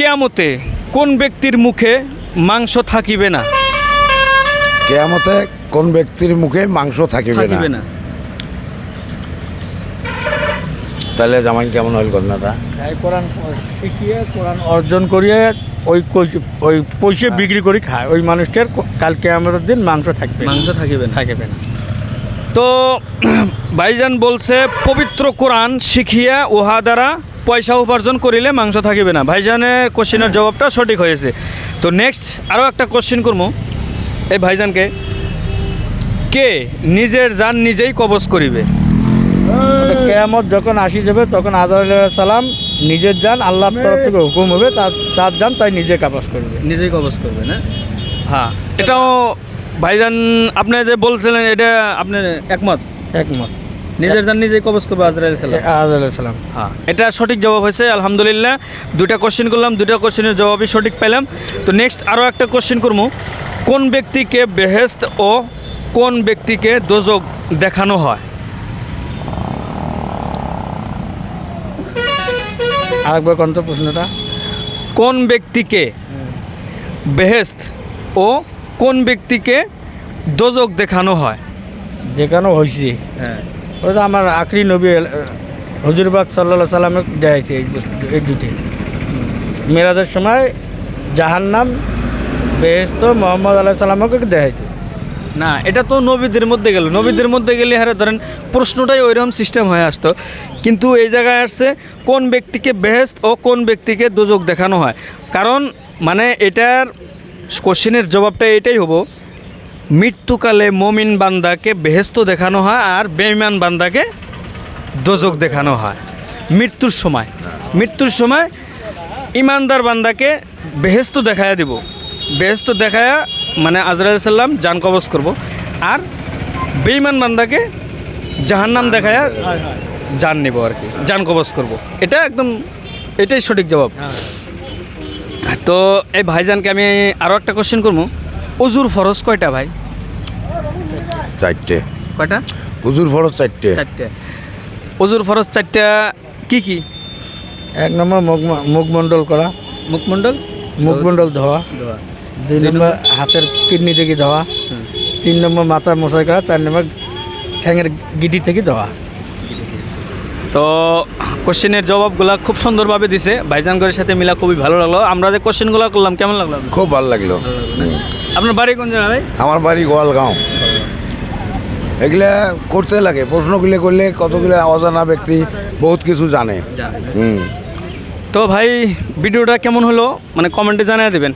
কেয়ামতে কোন ব্যক্তির মুখে মাংস থাকিবে না? কেয়ামতে কোন ব্যক্তির মুখে মাংস থাকিবে না? না। তাহলে জামাই কেমন হইল ঘটনাটা? কোরআন শিখিয়ে কোরআন অর্জন করিয়ে ওই ওই পয়সা বিক্রি করে খায়। ওই মানুষটার কালকে আমাদের দিন মাংস থাকবে মাংস থাকিবে না। থাকবে না। তো ভাইজান বলছে পবিত্র কোরআন শিখিয়া উহা দ্বারা পয়সা উপার্জন করিলে মাংস থাকিবে না। ভাইজানের কোশ্চেনের জবাবটা সঠিক হয়েছে। তো নেক্সট আরও একটা কোশ্চেন করব এই ভাইজানকে কে নিজের যান নিজেই কবজ করিবে? কেয়ামত যখন আসি যাবে তখন আজর সালাম নিজের যান আল্লাহর তরফ থেকে হুকুম হবে তার তার যান তাই নিজে কাপাস করবে। নিজেই কবজ করবে না? হ্যাঁ এটাও ভাইজান আপনি যে বলছিলেন এটা আপনি একমত? একমত। নিজের যান নিজেই কবজ করবে আজরাইল সালাম। আজর সালাম। হ্যাঁ। এটা সঠিক জবাব হয়েছে আলহামদুলিল্লাহ। দুটা কোশ্চেন করলাম দুটা কোশ্চেনের জবাবই সঠিক পেলাম তো নেক্সট আরও একটা কোশ্চেন করব। কোন ব্যক্তিকে বেহেস্ত ও কোন ব্যক্তিকে দোজক দেখানো হয়? আরেকবার কোন তো প্রশ্নটা। কোন ব্যক্তিকে বেহেস্ত ও কোন ব্যক্তিকে দোজক দেখানো হয়? যেখানে হয়েছে। হ্যাঁ। ওটা আমার আখরি নবী হজুরবাগ সাল্লা সাল্লামে দেখাইছে এই এই দুটি মেরাজের সময় জাহান্নাম বেহেস্ত মোহাম্মদ আল্লাহ সাল্লামকে দেখাইছে না, এটা তো নবীদের মধ্যে গেল। নবীদের মধ্যে গেলে হারে ধরেন প্রশ্নটাই ওইরকম সিস্টেম হয়ে আসতো। কিন্তু এই জায়গায় আসছে কোন ব্যক্তিকে বেহেস্ত ও কোন ব্যক্তিকে দুযোগ দেখানো হয়। কারণ মানে এটার কোশ্চেনের জবাবটা এটাই হব। মৃত্যুকালে মমিন বান্দাকে বেহেস্ত দেখানো হয় আর বেইমান বান্দাকে দোজক দেখানো হয়। মৃত্যুর সময়। মৃত্যুর সময় ইমানদার বান্দাকে বেহেস্ত দেখায়া দিব। বেহেস্ত দেখায়া মানে আজরাইল সাল্লাম জান কবজ করব। আর বেইমান বান্দাকে জাহান্নাম দেখায়া জান নেব আর কি। জান কবজ করব। এটা একদম, এটাই সঠিক জবাব। তো এই ভাইজানকে আমি আরও একটা কোশ্চেন করব। অজুর ফরজ কয়টা ভাই? চারটে। কয়টা? হুজুর ফরজ চারটে। চারটে। অজুর ফরজ চারটা কি কি? এক নম্বর মুখ মুখমণ্ডল করা। মুখমণ্ডল মুখমণ্ডল ধোয়া। দুই নম্বর হাতের কিডনি থেকে ধোয়া। তিন নম্বর মাথা মশাই করা। চার নম্বর ঠ্যাঙের গিডি থেকে ধোয়া। তো কোশ্চেনের জবাবগুলো খুব সুন্দরভাবে দিছে। ভাইজানগরের সাথে মিলা খুবই ভালো লাগল। আমরা যে কোশ্চেনগুলো করলাম কেমন লাগল খুব ভালো লাগল। আপনার বাড়ি কোন জায়গায় ভাই? আমার বাড়ি গোয়ালগাঁও। এগুলা করতে লাগে প্রশ্নগুলো করলে কতগুলো অজানা ব্যক্তি বহুত কিছু জানে। হুম। তো ভাই ভিডিওটা কেমন হলো? মানে কমেন্টে জানিয়ে দেবেন।